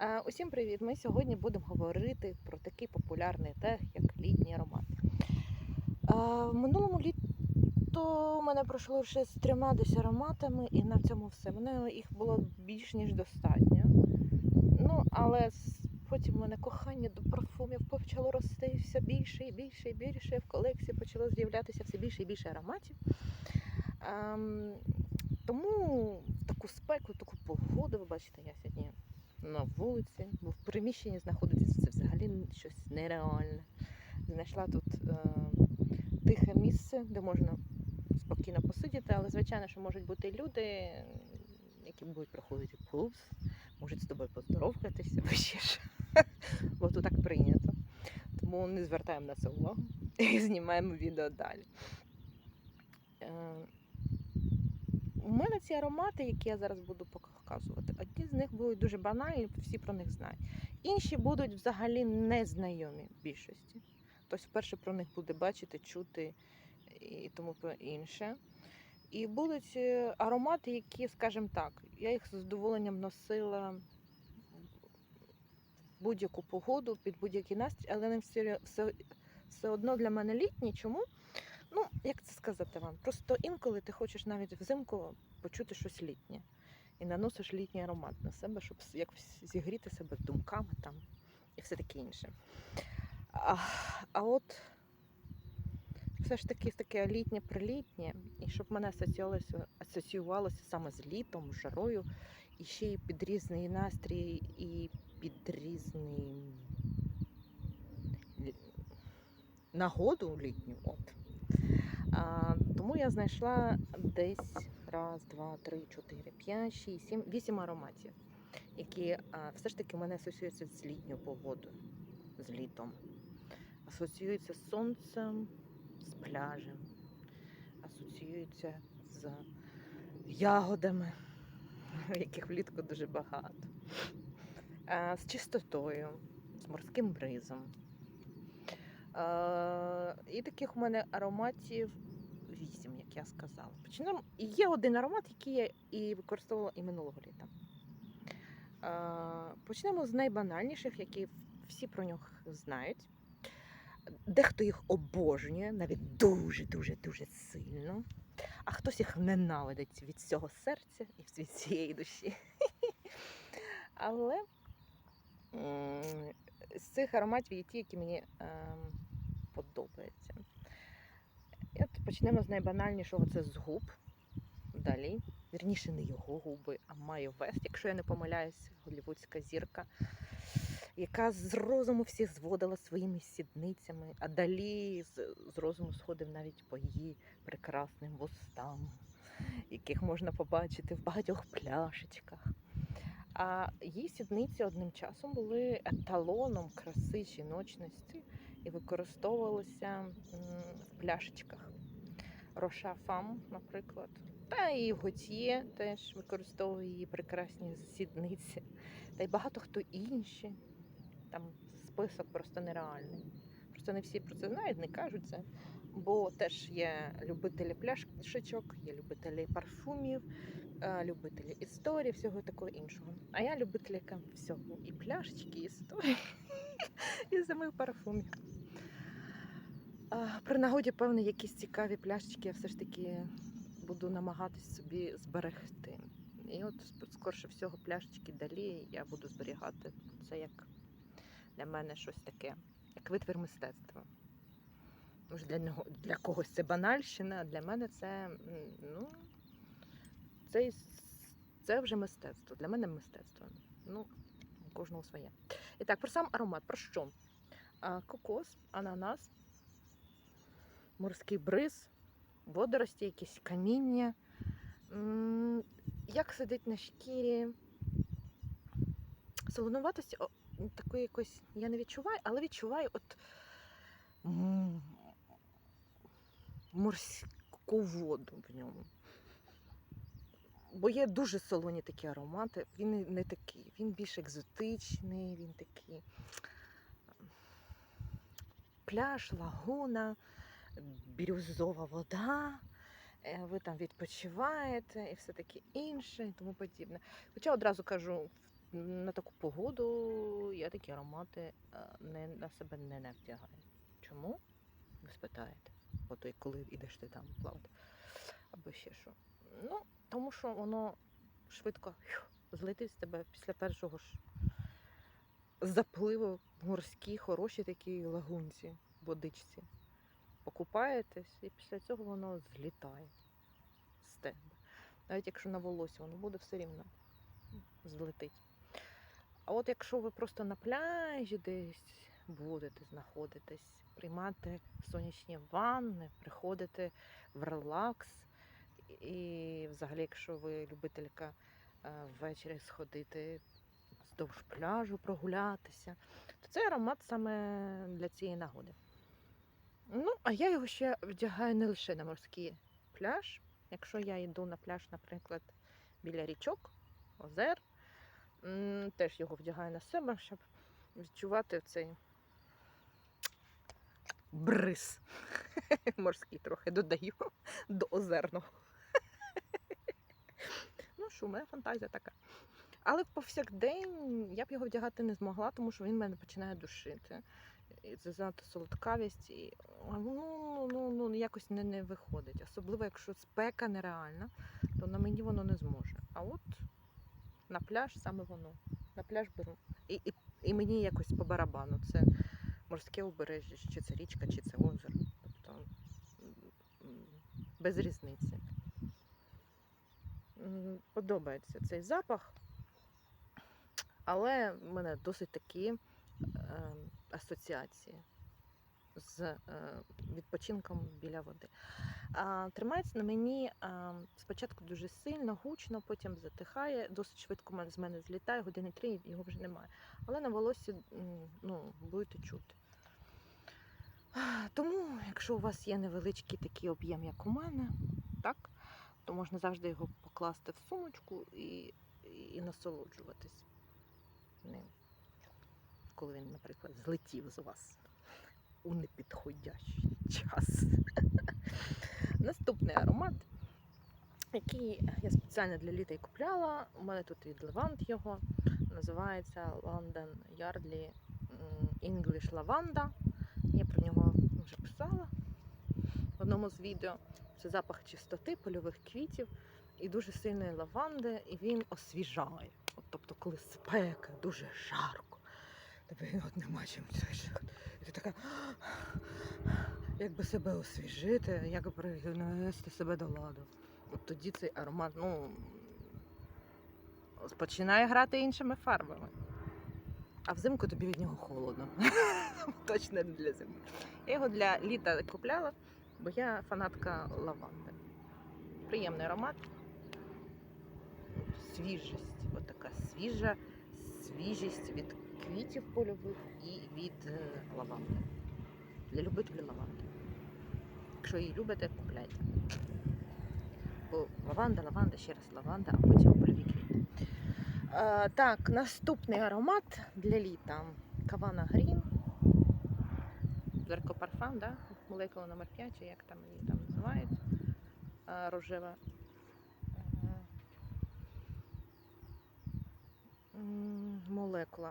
Е, Усім привіт! Ми сьогодні будемо говорити про такий популярний тег, як літній аромат. Е, В минулому літо у мене пройшло ще з трьома десь ароматами, і на цьому все. Мене їх було більш ніж достатньо. Ну, але потім у мене кохання до парфумів почало рости все більше і більше і більше. В колекції почало з'являтися все більше і більше ароматів. Ем, тому в таку спеку, в таку погоду, ви бачите, я сьогодні на вулиці, бо в приміщенні знаходитися це взагалі щось нереальне. Знайшла тут е, тихе місце, де можна спокійно посидіти, але звичайно, що можуть бути люди, які будуть проходити повз, можуть з тобою поздоровкатися, або ще ж. Бо тут так прийнято. Тому не звертаємо на це увагу і знімаємо відео далі. Е, у мене ці аромати, які я зараз буду показувати, одні з них будуть дуже банальні, всі про них знають. Інші будуть взагалі незнайомі в більшості. Тобто вперше про них буде бачити, чути і тому інше. І будуть е, аромати, які, скажімо так, я їх з задоволенням носила в будь-яку погоду, під будь-який настрій, але не все, все, все одно для мене літні. Чому? Ну, як це сказати вам? Просто інколи ти хочеш навіть взимку почути щось літнє. І наносиш літній аромат на себе, щоб якось зігріти себе думками там і все таке інше. А, а от все ж таки таке літнє прилітнє, і щоб мене асоціювалося, асоціювалося саме з літом, жарою, і ще й під різний настрій, і під різний нагоду літню. От. А, тому я знайшла десь раз, два, три, чотири, п'ять, шість, сім, вісім ароматів, які все ж таки в мене асоціюються з літньою погодою, з літом. Асоціюються з сонцем, з пляжем, асоціюються з ягодами, яких влітку дуже багато, з чистотою, з морським бризом. І таких у мене ароматів я сказала. Почнемо. Є один аромат, який я і використовувала і минулого літа. Почнемо з найбанальніших, які всі про них знають. Дехто їх обожнює, навіть дуже-дуже дуже сильно. А хтось їх ненавидить від всього серця і від цієї душі. Але з цих ароматів є ті, які мені ем, подобаються. Почнемо з найбанальнішого це з губ. Далі. Вірніше, не його губи, а Майо Вест, якщо я не помиляюсь, голівудська зірка, яка з розуму всіх зводила своїми сідницями, а далі з, з розуму сходив навіть по її прекрасним вустам, яких можна побачити в багатьох пляшечках. А її сідниці одним часом були еталоном краси жіночності і використовувалися в пляшечках. Роша Фам, наприклад. Та і Готьє теж використовує її прекрасні сідниці. Та й багато хто інші. Там список просто нереальний. Просто не всі про це знають, не кажуть це. Бо теж є любителі пляшечок, є любителі парфумів, е, любителі історії, всього такого іншого. А я любителька всього. І пляшечки, і історії, і самих парфумів. При нагоді, певно, якісь цікаві пляшечки я все ж таки буду намагатись собі зберегти. І от скорше всього пляшечки далі я буду зберігати. Це як для мене щось таке, як витвір мистецтва. Може, для, нього, для когось це банальщина, а для мене це, ну, це, це вже мистецтво. Для мене мистецтво. Ну, кожного своє. І так, про сам аромат. Про що? Кокос, ананас, морський бриз, водорості, якісь каміння. Як сидить на шкірі? Солонуватості такої якось я не відчуваю, але відчуваю от морську воду в ньому. Бо є дуже солоні такі аромати. Він не такий, він більш екзотичний, він такий пляж, лагуна, бірюзова вода. е, Ви там відпочиваєте і все таке інше, і тому подібне. Хоча одразу кажу, на таку погоду я такі аромати не, на себе не, вдягаю. Чому? Ви спитаєте. От коли йдеш ти там плавати. Або ще що. Ну, тому що воно швидко злетить з тебе після першого ж запливу в морській, хорошій такій лагунці, водичці. Покупаєтесь, і після цього воно злітає з тебе. Навіть якщо на волосі, воно буде все рівно злетить. А от якщо ви просто на пляжі десь будете знаходитись, приймати сонячні ванни, приходити в релакс, і взагалі, якщо ви любителька е, ввечері сходити вздовж пляжу, прогулятися, то цей аромат саме для цієї нагоди. Ну, а я його ще вдягаю не лише на морський пляж. Якщо я йду на пляж, наприклад, біля річок, озер, теж його вдягаю на себе, щоб відчувати цей бриз морський трохи додаю до озерного. Ну що, у мене фантазія така. Але повсякдень я б його вдягати не змогла, тому що він мене починає душити. І це занадто солодкавість, і ну, ну, ну, ну якось не, не виходить. Особливо, якщо спека нереальна, то на мені воно не зможе. А от на пляж саме воно. На пляж беру. І, і, і мені якось по барабану. Це морське узбережжя, чи це річка, чи це озеро. Тобто без різниці. Подобається цей запах, але в мене досить такі е, асоціації з е, відпочинком біля води. Тримається на мені спочатку дуже сильно, гучно, потім затихає, досить швидко з мене злітає, години три його вже немає. Але на волосі ну, будете чути. Тому, якщо у вас є невеличкий такий об'єм, як у мене, так, то можна завжди його покласти в сумочку і, і насолоджуватись ним коли він, наприклад, злетів з вас у непідходящий час. Наступний аромат, який я спеціально для літа і купляла. У мене тут від Levant його. Називається London Yardley English Lavanda. Я про нього вже писала в одному з відео. Це запах чистоти, польових квітів і дуже сильної лаванди, і він освіжає. От, тобто, коли спека, дуже жарко, тобі от нема чим ж. І ти така, як би себе освіжити, як би привести себе до ладу. От тоді цей аромат, ну, починає грати іншими фарбами. А взимку тобі від нього холодно. Точно не для зими. Я його для літа купляла, бо я фанатка лаванди. Приємний аромат. Свіжість. От така свіжа свіжість від квітів польових і від е, лаванди. Для любителів лаванди. Якщо її любите, купляйте. Бо лаванда, лаванда, ще раз лаванда, а потім польові квіти. Е, так, наступний аромат для літа. Кавана Грін. Веркопарфам, да? молекула номер 5, чи як там її там називають. Рожева. Е, м, Молекула.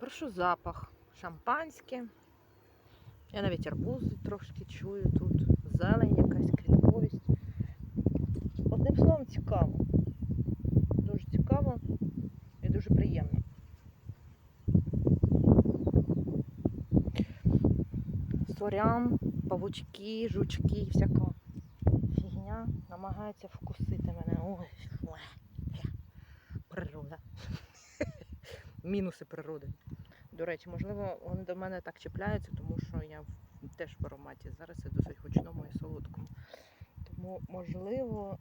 Прошу запах. Шампанське. Я навіть арбузи трошки чую тут. Зелень якась, квітковість. Одним словом, цікаво. Дуже цікаво і дуже приємно. Сорян, павучки, жучки, всяка фігня намагається вкусити мене. Ой, природа. Мінуси природи. До речі, можливо, вони до мене так чіпляються, тому що я теж в ароматі. Зараз я досить гучному і солодкому. Тому, можливо,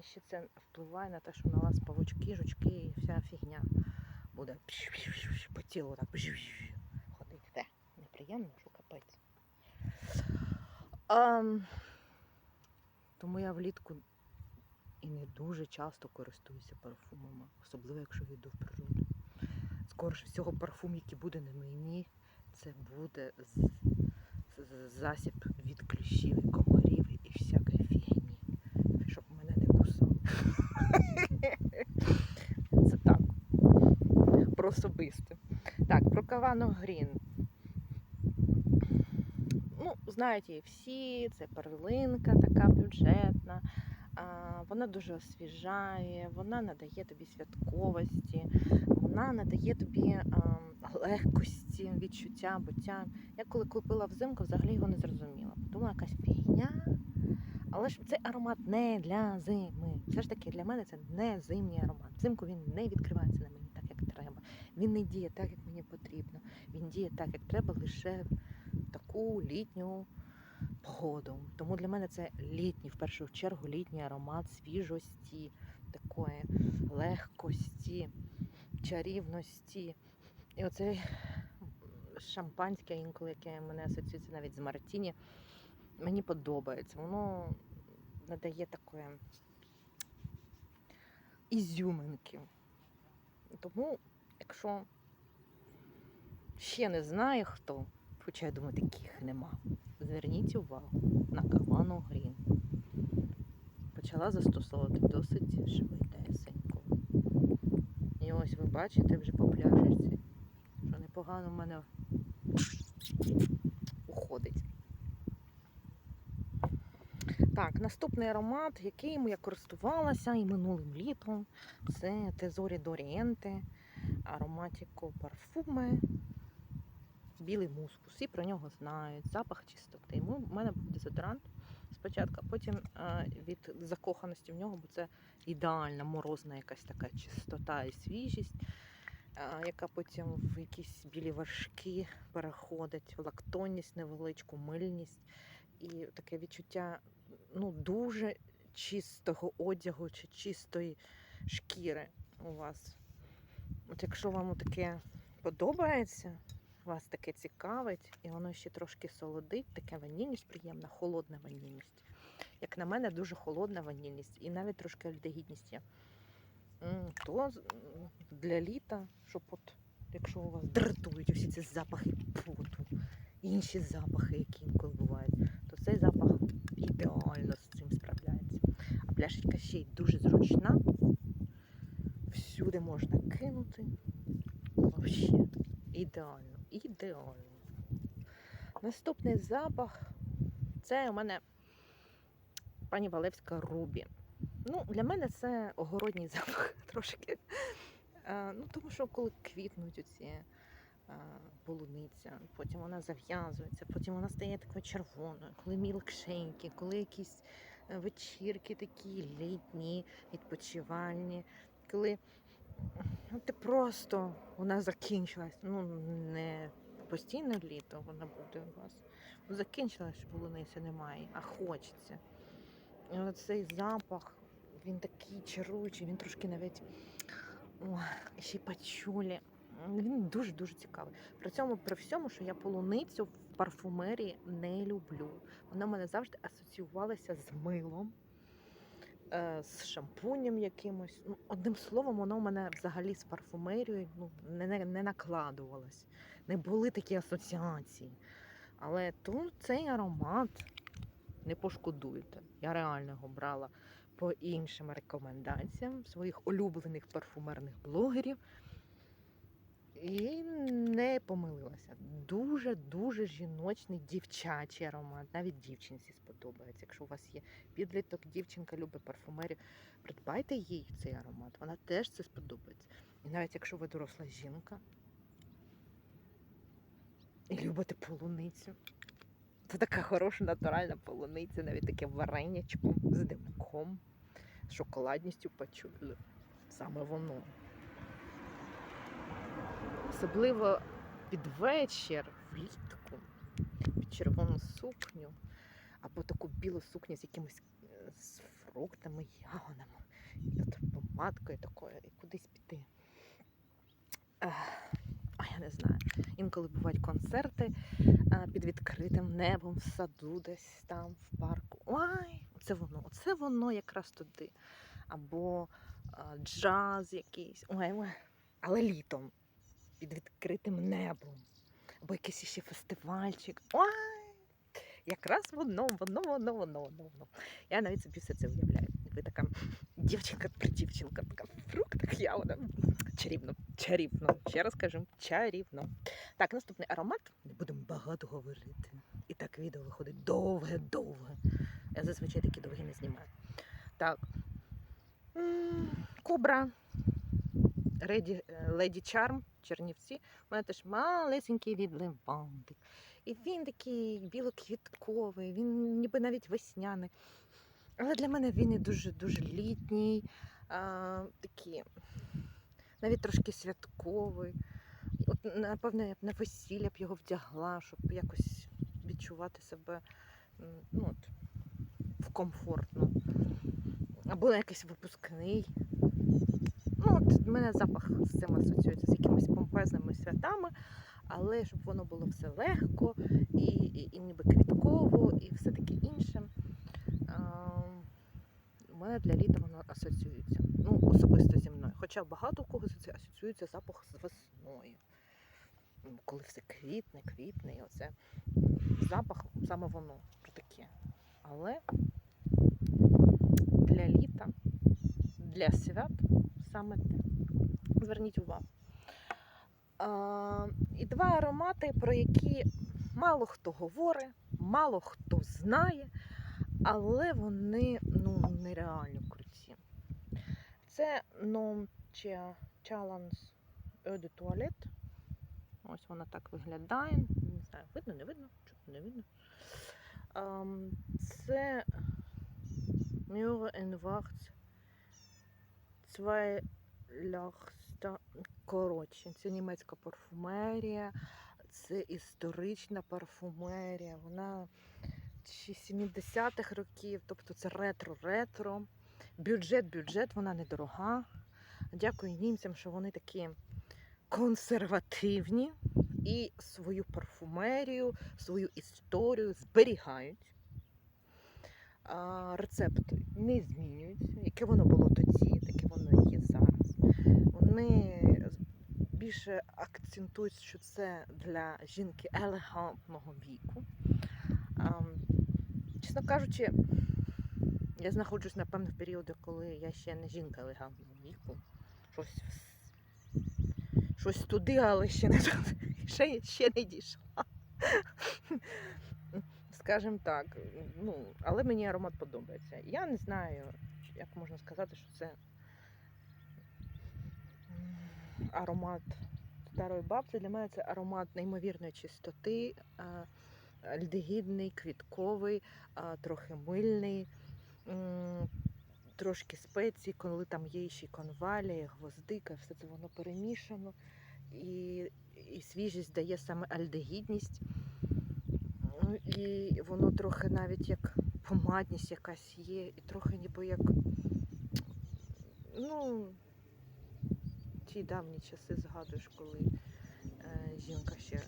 ще це впливає на те, що на вас павучки, жучки і вся фігня буде по тілу так ходити. Те, неприємно, що капець. Ам, тому я влітку і не дуже часто користуюся парфумами, особливо якщо йду в природу. Скоріше всього, парфум, який буде на мені, це буде засіб від кліщів, і комарів і всякої фігні, щоб мене не кусав. Це так. Про особисте. Так, про Кавану Грін. Ну, знають її всі, це перлинка така бюджетна. Вона дуже освіжає, вона надає тобі святковості, вона надає тобі а, легкості, відчуття, буття. Я коли купила взимку, взагалі його не зрозуміла. Думала, якась фігня. Але ж цей аромат не для зими. Все ж таки для мене це не зимній аромат. Взимку він не відкривається на мені так, як треба. Він не діє так, як мені потрібно. Він діє так, як треба лише в таку літню погоду. Тому для мене це літній, в першу чергу, літній аромат свіжості, такої легкості, чарівності. І оцей шампанське інколи, яке мене асоціюється навіть з Мартіні, мені подобається. Воно надає такої ізюминки. Тому, якщо ще не знає хто, хоча я думаю, таких нема, зверніть увагу на кавану грін. Почала застосовувати досить швидесенько. Ось ви бачите вже по пляшечці, що непогано в мене уходить. Так, наступний аромат, яким я користувалася і минулим літом, це Тезорі Дорієнте, ароматіко парфуми, білий мускус. Всі про нього знають, запах чистоти. У мене був дезодорант спочатку, а потім від закоханості в нього, бо це ідеальна морозна якась така чистота і свіжість, яка потім в якісь білі вершки переходить, лактонність, невеличку мильність і таке відчуття ну, дуже чистого одягу чи чистої шкіри у вас. От якщо вам таке подобається, вас таке цікавить, і воно ще трошки солодить, таке ванільність приємна, холодна ванільність. Як на мене, дуже холодна ванільність і навіть трошки альдегідність є. То для літа, щоб от, якщо у вас дратують усі ці запахи поту, інші запахи, які інколи бувають, то цей запах ідеально з цим справляється. А пляшечка ще й дуже зручна. Всюди можна кинути. Взагалі ідеально, ідеально. Наступний запах це у мене пані Валевська Рубі. Ну, для мене це огородній запах трошки. Е, Ну, тому що коли квітнуть оці е, полуниця, потім вона зав'язується, потім вона стає такою червоною, коли мілкшенькі, коли якісь е, вечірки такі літні, відпочивальні, коли ти просто вона закінчилась. Ну, не постійно літо вона буде у вас. Ну, Закінчилась, що полуниці немає, а хочеться. І оцей запах, він такий чаруючий, він трошки навіть о, ще й пачулі. Він дуже-дуже цікавий. При цьому, при всьому, що я полуницю в парфумерії не люблю. Вона в мене завжди асоціювалася з милом, з шампунем якимось. Ну, одним словом, воно в мене взагалі з парфумерією ну, не, не, не накладувалось. Не були такі асоціації. Але тут цей аромат не пошкодуєте. Я реально його брала по іншим рекомендаціям своїх улюблених парфумерних блогерів. І не помилилася. Дуже-дуже жіночний дівчачий аромат. Навіть дівчинці сподобається. Якщо у вас є підліток, дівчинка любить парфумерію, придбайте їй цей аромат. Вона теж це сподобається. І навіть якщо ви доросла жінка і любите полуницю, це така хороша натуральна полуниця, навіть таке варенячко з димком, з шоколадністю пачулю. Саме воно. Особливо під вечір, влітку, під червону сукню, або таку білу сукню з якимись е, з фруктами, ягодами, і от помадкою такою, і кудись піти. А я не знаю. Інколи бувають концерти е, під відкритим небом, в саду, десь там, в парку. Ой, це воно, оце воно якраз туди. Або е, джаз якийсь. Ой, ой. Але літом під відкритим небом. Або якийсь ще фестивальчик. Ой! Якраз воно, воно, воно, воно, воно, воно. Я навіть собі все це уявляю. ви така дівчинка дівчинка, така в фруктах я вона чарівно, чарівно. Ще раз кажу, чарівно. Так, наступний аромат. Не будемо багато говорити. І так відео виходить довге-довге. Я зазвичай такі довгі не знімаю. Так. Кобра. Леді, Леді Чарм, Чернівці. У мене теж малесенький відливантик. І він такий білоквітковий, він ніби навіть весняний. Але для мене він і дуже-дуже літній, а, такий, навіть трошки святковий. От, напевно, я б на весілля б його вдягла, щоб якось відчувати себе ну, от, комфортно. Або якийсь випускний. Ну, от мене запах з цим асоціюється з якимись помпезними святами, але щоб воно було все легко і, і, і ніби квітково, і все таке інше. А, у мене для літа воно асоціюється. Ну, особисто зі мною. Хоча багато у когось це асоціюється запах з весною. Коли все квітне, квітне, і оце запах саме воно таке. Але для літа, для свят саме те. Зверніть увагу. А, і два аромати, про які мало хто говорить, мало хто знає, але вони ну, нереально круті. Це Non Challenge Eau de Toilette. Ось вона так виглядає. Не знаю, видно, не видно? Чого не видно? Це Mure en Wacht Zweilachsta. Коротше, це німецька парфумерія, це історична парфумерія. Вона чи 70-х років, тобто це ретро-ретро. Бюджет-бюджет, вона недорога. Дякую німцям, що вони такі консервативні і свою парфумерію, свою історію зберігають. А, рецепти не змінюються. Яке воно було тоді, таке є зараз. Вони більше акцентують, що це для жінки елегантного віку. Чесно кажучи, я знаходжусь, напевно, в періоди, коли я ще не жінка елегантного віку. Щось, щось туди, але ще не. Ще, ще не дійшла. Скажімо так, ну, але мені аромат подобається. Я не знаю, як можна сказати, що це аромат старої бабці. Для мене це аромат неймовірної чистоти, альдегідний, квітковий, трохи мильний, трошки спецій, коли там є ще конвалія, гвоздика, все це воно перемішано. І, і свіжість дає саме альдегідність. Ну, І воно трохи навіть як помадність якась є, і трохи ніби як. Ну, ті давні часи згадуєш, коли е, жінка ще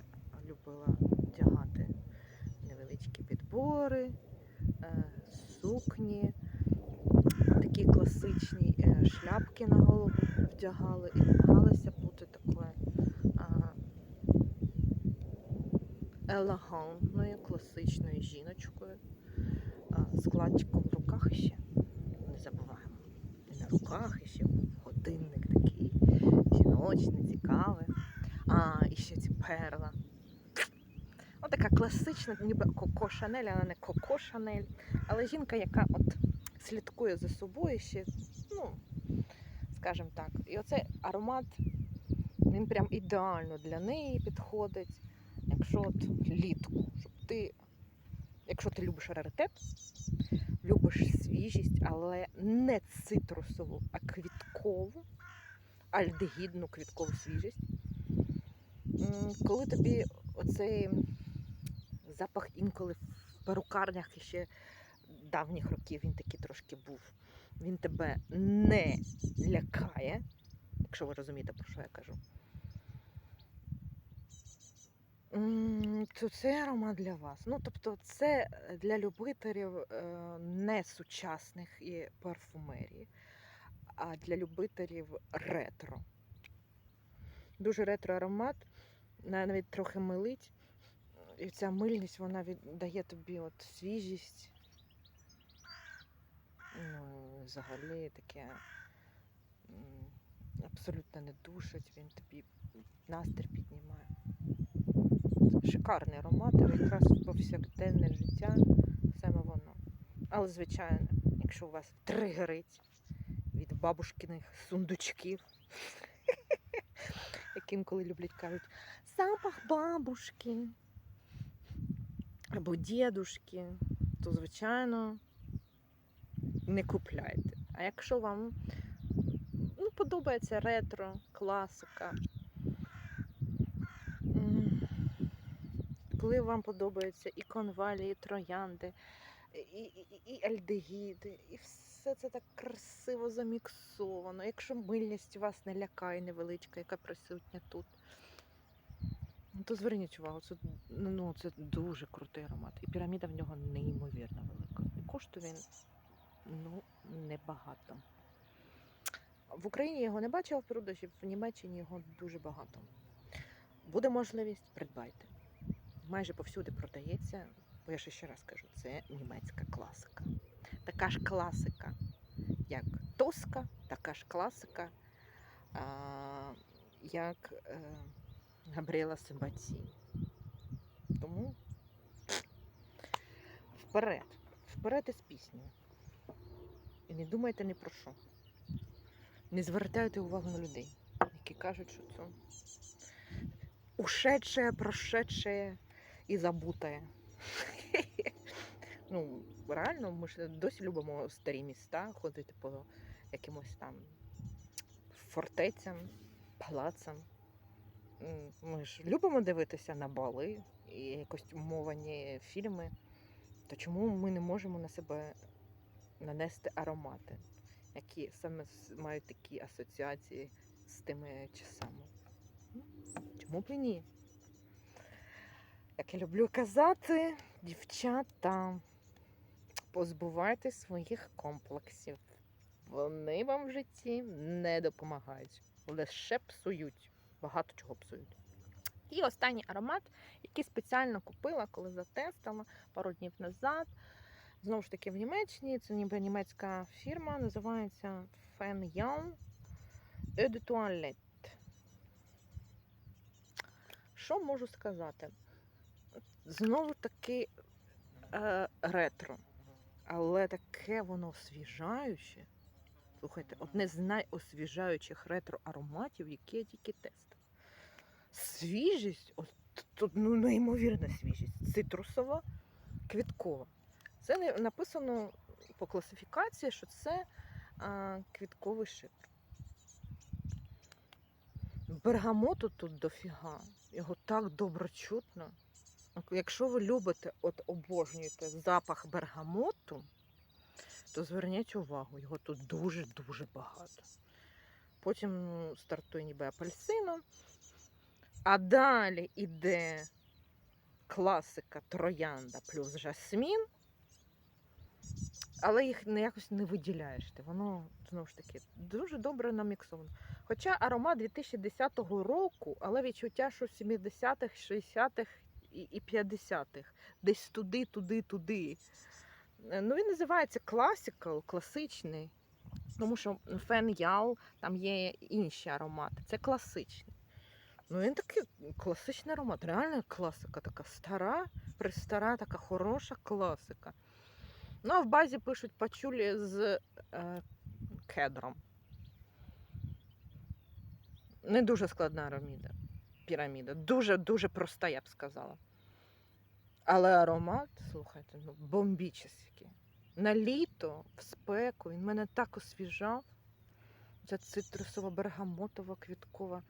любила вдягати невеличкі підбори, е, сукні, такі класичні е, шляпки на голову вдягали і намагалися бути такою елегантною, класичною жіночкою, а, з кладчиком в руках ще. Не забуваємо. І на руках і ще годинник жіночний, цікавий. А, і ще ці перла. Отака класична, ніби Коко Шанель, але не Коко Шанель. Але жінка, яка от слідкує за собою ще, ну, скажімо так. І оцей аромат, він прям ідеально для неї підходить. Якщо от літку, щоб ти, якщо ти любиш раритет, любиш свіжість, але не цитрусову, а квіткову, альдегідну квіткову свіжість. Коли тобі оцей запах інколи в перукарнях ще давніх років він такий трошки був. Він тебе не лякає, якщо ви розумієте, про що я кажу. То це аромат для вас. Ну, тобто, це для любителів е, не сучасних і парфумерії, а для любителів ретро. Дуже ретро аромат, на- навіть трохи милить. І ця мильність вона від- дає тобі от свіжість, ну, взагалі таке абсолютно не душить, він тобі настрій піднімає. Шикарний аромат, але якраз повсякденне життя саме воно. Але, звичайно, якщо у вас тригерить бабушкиних сундучків, як інколи люблять кажуть, запах бабушки або дідушки, то, звичайно, не купляйте. А якщо вам ну, подобається ретро, класика, коли вам подобаються і конвалі, і троянди, і, і, і альдегіди, і все це так красиво заміксовано. Якщо мильність вас не лякає невеличка, яка присутня тут, ну, то зверніть увагу, це, ну, це дуже крутий аромат. І піраміда в нього неймовірно велика. І коштує він ну, небагато. В Україні його не бачила в продажі, в Німеччині його дуже багато. Буде можливість, придбайте. Майже повсюди продається, бо я ще раз кажу, це німецька класика. Така ж класика, як Тоска, така ж класика, як е, Габріела Себаці. Тому вперед, вперед із піснею. І не думайте ні про що. Не звертайте увагу на людей, які кажуть, що це ушедше, прошедше і забутає. Ну, реально, ми ж досі любимо старі міста, ходити по якимось там фортецям, палацам. Ми ж любимо дивитися на бали і якось мовані фільми. То чому ми не можемо на себе нанести аромати, які саме мають такі асоціації з тими часами? Ну, Чому б і ні? Як я люблю казати, дівчата, позбувайте своїх комплексів. Вони вам в житті не допомагають, лише псують. Багато чого псують. І останній аромат, який спеціально купила, коли затестила пару днів назад. Знову ж таки, в Німеччині, це ніби німецька фірма, називається Fan Young Eau de Toilette. Що можу сказати? Знову таки е, ретро, але таке воно освіжаюче. Слухайте, одне з найосвіжаючих ретро ароматів, які я тільки тестила. Свіжість, от тут ну, неймовірна свіжість. Цитрусова, квіткова. Це написано по класифікації, що це а, квітковий шипр. Бергамоту тут дофіга. Його так доброчутно. От Якщо ви любите, от обожнюєте запах бергамоту, то зверніть увагу, його тут дуже-дуже багато. Потім ну, стартує ніби апельсином, а далі йде класика троянда плюс жасмін, але їх не якось не виділяєш ти. Воно знову ж таки дуже добре наміксовано. Хоча аромат 2010 року, але відчуття, що 70-х, 60-х і і 50-х. Десь туди, туди, туди. Е, Ну, він називається класикал, класичний. Тому що фен ял, там є інші аромати. Це класичний. Ну, він такий класичний аромат, реально класика, така стара, пристара, така хороша класика. Ну, а в базі пишуть пачулі з е, кедром. Не дуже складна ароміда, піраміда. Дуже-дуже проста, я б сказала. Але аромат, слухайте, ну, бомбічний. На літо, в спеку, він мене так освіжав. Ця цитрусова бергамотова квіткова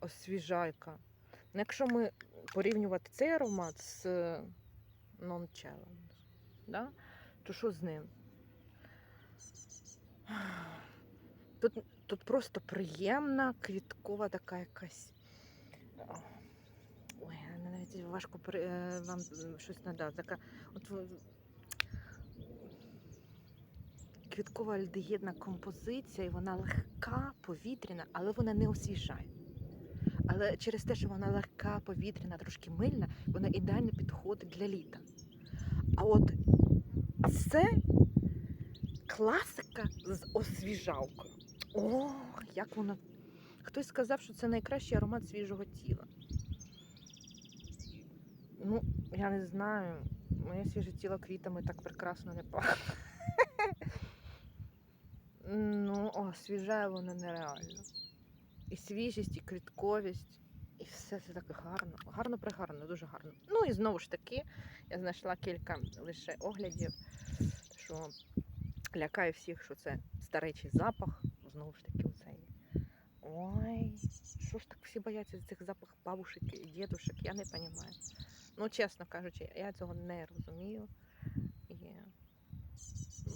освіжайка. Ну, якщо ми порівнювати цей аромат з non-challenge, да? то що з ним? Тут, тут просто приємна квіткова така якась. Навіть важко е, вам щось надати. Така от квіткова альдегідна композиція, і вона легка, повітряна, але вона не освіжає. Але через те, що вона легка, повітряна, трошки мильна, вона ідеально підходить для літа. А от це класика з освіжалкою. О, як воно. Хтось сказав, що це найкращий аромат свіжого тіла. Ну, я не знаю. Моє свіже тіло квітами так прекрасно не пахне. Ну, освіжає воно нереально. І свіжість, і квітковість, і все це так гарно. Гарно пригарно, дуже гарно. Ну і знову ж таки, я знайшла кілька лише оглядів, що лякає всіх, що це старечий запах. Знову ж таки, оцей. Ой, що ж так всі бояться цих запах бабушек і дідушек, я не розумію. Ну, чесно кажучи, я цього не розумію. І...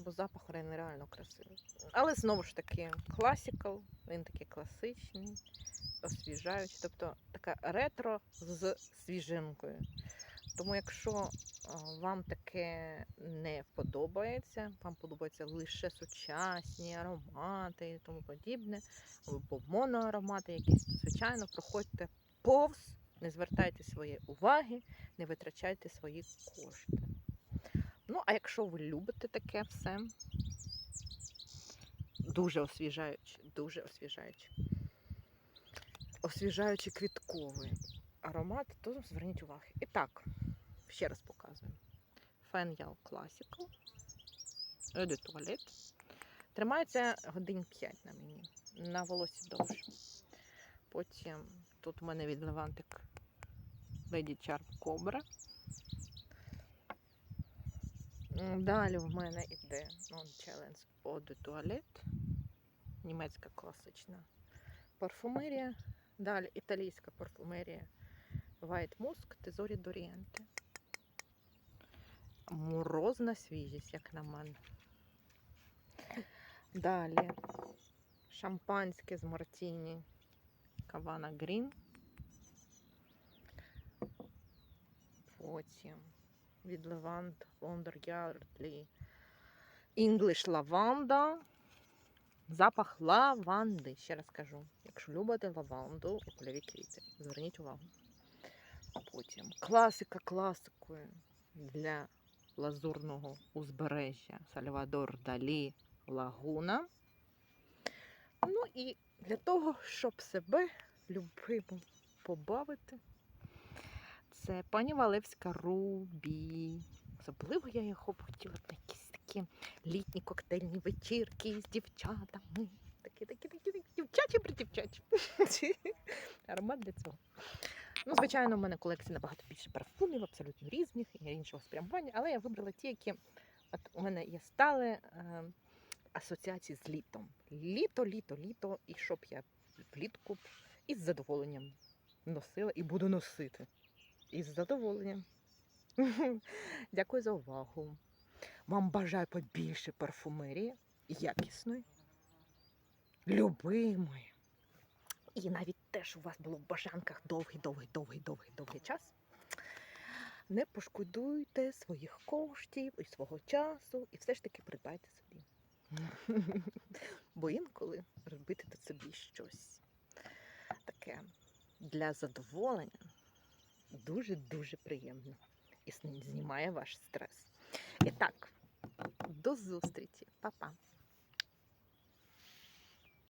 Бо запах нереально красивий. Але знову ж таки, класикал, він такий класичний, освіжаючий, тобто така ретро з свіжинкою. Тому якщо вам таке не подобається, вам подобаються лише сучасні аромати і тому подібне, або моноаромати якісь, то звичайно, проходьте повз, не звертайте своєї уваги, не витрачайте свої кошти. Ну, а якщо ви любите таке все, дуже освіжаюче, дуже освіжаюче. Освіжаючий квітковий аромат, то зверніть увагу. І так, ще раз показую. Фен'ял Classical. De Toilette. Тримається годин 5 на мені. На волосі довше. Потім тут у мене від Левантик Lady Charm Cobra. Далі в мене йде Non Challenge Toilette. Німецька класична парфумерія. Далі італійська парфумерія White Musk Tesori d'Oriente. Морозна свіжість, як на мене. Далі шампанське з Мартіні Кавана Грін. Потім від Левант Лондер Ярдлі English Lavanda. Запах лаванди. Ще раз кажу, якщо любите лаванду і польові квіти, зверніть увагу. Потім класика класикою для лазурного узбережжя Сальвадор Далі Лагуна. Ну і для того, щоб себе любимо побавити, це пані Валевська Рубі. Особливо я його хотіла на якісь такі літні коктейльні вечірки з дівчатами. Такі, такі, такі, такі дівчачі придівчачі. Аромат для цього. Ну, звичайно, в мене колекція набагато більше парфумів, абсолютно різних і іншого спрямування, але я вибрала ті, які от у мене є стали е, асоціації з літом. Літо, літо, літо, і щоб я влітку із задоволенням носила і буду носити. Із задоволенням. Дякую за увагу. Вам бажаю побільше парфумерії, якісної, любимої. І навіть теж у вас було в бажанках довгий, довгий, довгий, довгий, довгий час. Не пошкодуйте своїх коштів і свого часу, і все ж таки придбайте собі. Бо інколи робити тут собі щось таке для задоволення дуже-дуже приємно. І знімає ваш стрес. І так, до зустрічі, Па-па.